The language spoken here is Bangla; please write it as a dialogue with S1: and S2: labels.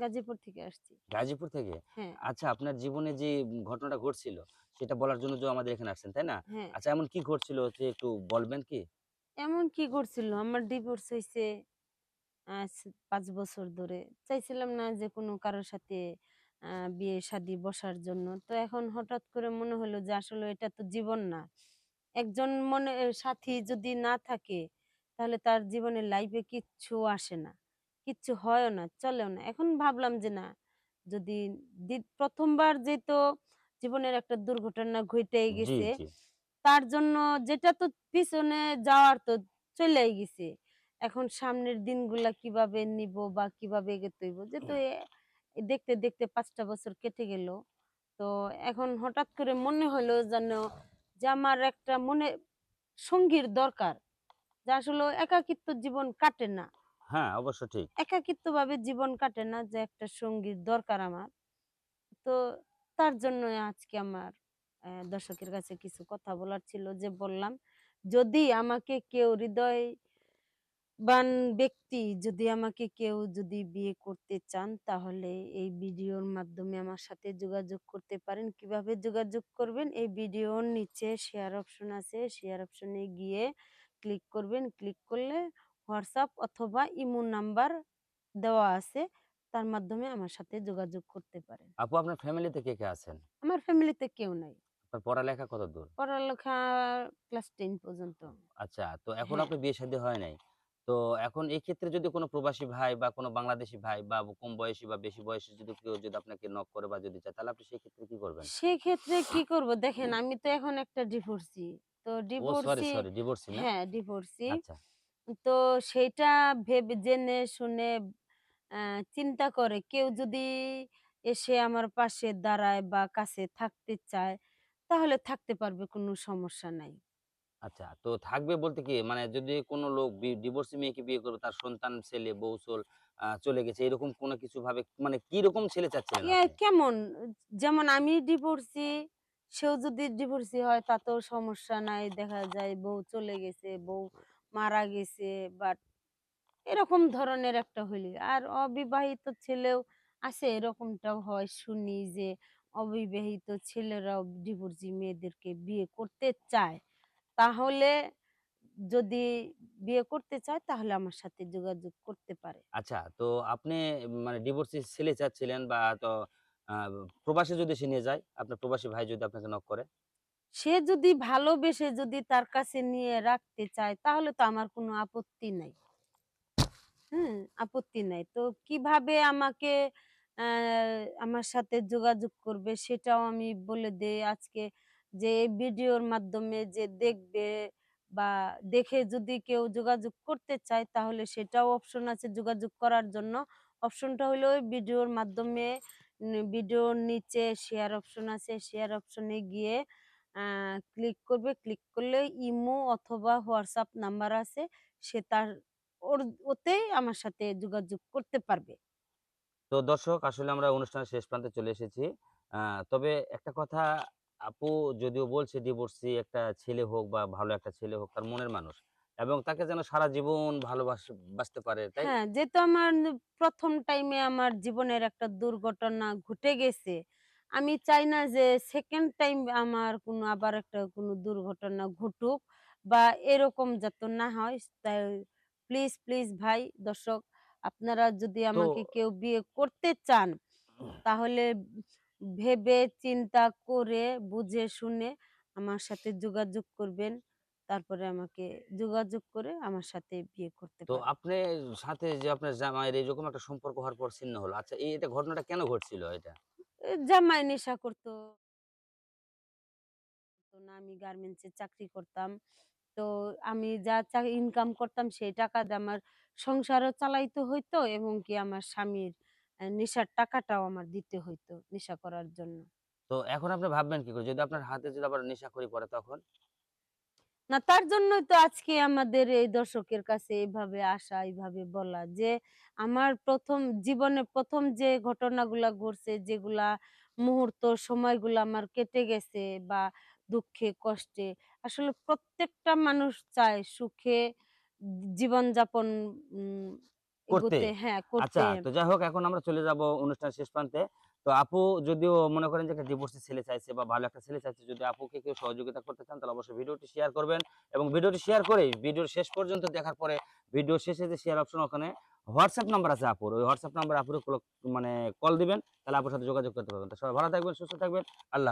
S1: গাজীপুর থেকে আসছি।
S2: গাজীপুর থেকে?
S1: হ্যাঁ।
S2: আচ্ছা আপনার জীবনে যে ঘটনাটা ঘটছিল সেটা বলার জন্য যে আমাদের এখানে আসছেন তাই না?
S1: হ্যাঁ।
S2: আচ্ছা এমন কি ঘটছিল যে একটু বলবেন কি?
S1: এমন কি করছিল আমার ডিভোর্স হয়েছে পাঁচ বছর ধরে। চাইছিলাম না যে কোনো কারোর সাথে বিয়ে শাদী বসার জন্য। তো এখন হঠাৎ করে মনে হলো যে আসলে এটা তো জীবন না। একজন মনে সাথী যদি না থাকে তাহলে তার জীবনের লাইফে কিচ্ছু আসে না। কিচ্ছু হয়ও না চলেও না। এখন ভাবলাম যে না যদি প্রথমবার যেহেতু জীবনের একটা দুর্ঘটনা ঘটেই
S2: জি
S1: গেছে তার জন্য যেটা তো পিছনে যাওয়ার তো চলেই গেছে। এখন সামনের দিনগুলা কীভাবে নিব বা কীভাবে এগোতে হইব যেহেতু দেখতে দেখতে পাঁচটা বছর কেটে গেল। তো এখন হঠাৎ করে মনে হলো যেন যে আমার একটা মনে সঙ্গীর দরকার যে আসলে একাকিত্ব জীবন কাটে না।
S2: হ্যাঁ অবশ্য ঠিক।
S1: একাকিত্ব ভাবে জীবন কাটে না যে একটা সঙ্গীর দরকার আমার। তো তার জন্য আজকে আমার দর্শকের কাছে কিছু কথা বলার ছিল যে বললাম, যদি আমাকে কেউ হৃদয় বান ব্যক্তি যদি আমাকে কেউ যদি বিয়ে করতে চান, তাহলে এই ভিডিওর মাধ্যমে আমার সাথে যোগাযোগ করতে পারেন। কীভাবে যোগাযোগ করবেন? এই ভিডিওর নিচে শেয়ার অপশন আছে। শেয়ার অপশনে গিয়ে ক্লিক করবেন। ক্লিক করলে হোয়াটসঅ্যাপ অথবা ইমো নাম্বার দেওয়া আছে তার মাধ্যমে আমার সাথে যোগাযোগ করতে পারেন।
S2: আপু আপনার ফ্যামিলিতে কে কে আছেন?
S1: আমার ফ্যামিলিতে কেউ নাই।
S2: আপনার পড়ালেখা কত দূর?
S1: পড়ালেখা ক্লাস টেন পর্যন্ত।
S2: আচ্ছা তো এখন
S1: হ্যাঁ।
S2: আপনার বিয়ে শাদী হয় নাই। তো এখন এই ক্ষেত্রে যদি কোনো প্রবাসী ভাই বা কোনো বাংলাদেশি ভাই বা কম বয়সী বা বেশি বয়সী যদি কেউ যদি আপনাকে নক করে বা যদি চায় তাহলে আপনি সেই ক্ষেত্রে কি করবেন?
S1: সেই ক্ষেত্রে কি করব? দেখেন আমি তো এখন একটা ডিভোর্সি তো
S2: ও সরি সরি ডিভোর্সি
S1: হ্যাঁ ডিভোর্সি
S2: আচ্ছা।
S1: তো সেইটা ভেবে জেনে শুনে আহ, চিন্তা করে কেউ যদি এসে আমার পাশে দাঁড়ায় বা কাছে থাকতে চায় তাহলে থাকতে পারবে কোনো সমস্যা নাই।
S2: আচ্ছা তো থাকবে বলতে কি? মানে যদি কোনো লোক ডিভোর্সি মেয়েকে বিয়ে করবে তার সন্তান ছেলে বউ আহ, চলে গেছে এরকম কোনো কিছু ভাবে মানে কি রকম ছেলে চাচ্ছিলেন
S1: ইয়ে
S2: আপনি?
S1: কেমন? যেমন আমি ডিভোর্সি সেও যদি ডিভোর্সি হয় তাতেও সমস্যা নাই দেখা যায় বউ চলে গেছে বউ মারা গেছে বাট এরকম ধরনের একটা হইলে। আর অবিবাহিত ছেলেও আছে এরকমটাও হয়, শুনি যে অবিবাহিত ছেলেরাও ডিভোর্সি মেয়েদেরকে বিয়ে করতে চায়। তাহলে যদি বিয়ে করতে চায়, তাহলে আমার সাথে যোগাযোগ করতে পারে।
S2: আচ্ছা তো আপনি মানে ডিভোর্সি ছেলে চাচ্ছিলেন বা তো প্রবাসী যদি সে নিয়ে যায়, আপনার প্রবাসী ভাই যদি আপনাকে নক করে?
S1: সে যদি ভালোবেসে যদি তার কাছে নিয়ে রাখতে চায়, তাহলে তো আমার কোনো আপত্তি নাই। হুম, আপত্তি নাই। তো কীভাবে আমাকে আমার সাথে যোগাযোগ করবে সেটাও আমি বলে দেই। আজকে যে ভিডিওর মাধ্যমে যে দেখবে বা দেখে যদি কেউ যোগাযোগ করতে চায়, তাহলে সেটাও অপশন আছে যোগাযোগ করার জন্য। অপশনটা হলো ভিডিওর মাধ্যমে, ভিডিওর নিচে শেয়ার অপশন আছে শেয়ার অপশনে গিয়ে ক্লিক করবে ক্লিক করলে ইমো অথবা হোয়াটসঅ্যাপ নাম্বার আছে সে তার ওর ওতেই আমার সাথে যোগাযোগ করতে পারবে।
S2: তো দর্শক আসলে আমরা অনুষ্ঠানের শেষ প্রান্তে চলে এসেছি। তবে একটা কথা আপু যদিও বলছে ডিভোর্সি একটা ছেলে হোক বা ভালো একটা ছেলে হোক তার মনের মানুষ এবং তাকে যেন সারা জীবন ভালোবাস বাসতে পারে তাই
S1: হ্যাঁ যেহেতু আমার প্রথম টাইমে আমার জীবনের একটা দুর্ঘটনা ঘটে গেছে আমি চাই না যে সেকেন্ড টাইম আমার কোনো আবার একটা কোনো দুর্ঘটনা ঘটুক বা এরকম যাতে না হয় তাই প্লিজ প্লিজ ভাই দর্শক আপনারা যদি আমাকে কেউ বিয়ে করতে চান তাহলে ভেবে চিন্তা করে বুঝে শুনে আমার সাথে যোগাযোগ করবেন তারপরে আমাকে যোগাযোগ করে আমার সাথে বিয়ে করতে
S2: তো
S1: পারেন
S2: আপনি সাথে যে আপনার জামাইয়ের এরকম একটা সম্পর্ক হওয়ার পর ছিন্ন হলো আচ্ছা এই এটা ঘটনাটা কেন ঘটছিল এটা?
S1: জামাই নেশা করতো। আমি গার্মেন্টসে চাকরি করতাম। তো আমি যা ইনকাম করতাম সেই টাকা দিয়ে আমার সংসারও চালাইতে হইতো এবং কি আমার স্বামীর নেশার টাকাটাও আমার দিতে হইতো নেশা করার জন্য।
S2: তো এখন আপনি ভাববেন কি করে? যদি আপনার হাতে যদি আবার নেশা করি পড়ে তখন?
S1: না তার জন্যই তো আজকে আমাদের এই দর্শকের কাছে এইভাবে আসা এইভাবে বলা যে আমার প্রথম জীবনে প্রথম যে ঘটনাগুলা ঘটছে যেগুলা মুহূর্ত সময়গুলো আমার কেটে গেছে বা দুঃখে কষ্টে আসলে প্রত্যেকটা মানুষ চায় সুখে জীবন যাপন
S2: করতে।
S1: হ্যাঁ করতে।
S2: আচ্ছা তো যাই হোক এখন আমরা চলে যাব অনুষ্ঠান শেষ প্রান্তে। তো আপু যদিও মনে করেন যে একটা ডিভোর্সি ছেলে চাইছে বা ভালো একটা ছেলে চাইছে, যদি আপুকে কেউ সহযোগিতা করতে চান, তাহলে অবশ্যই ভিডিওটি শেয়ার করবেন এবং ভিডিওটি শেয়ার করে ভিডিওর শেষ পর্যন্ত দেখার পরে ভিডিও শেষে যে শেয়ার অপশন ওখানে হোয়াটসঅ্যাপ নাম্বার আছে আপুর। ওই হোয়াটসঅ্যাপ নাম্বার আপুর মানে কল দিবেন, তাহলে আপুর সাথে যোগাযোগ করতে পারবেন। তো সবাই ভালো থাকবেন, সুস্থ থাকবেন, আল্লাহ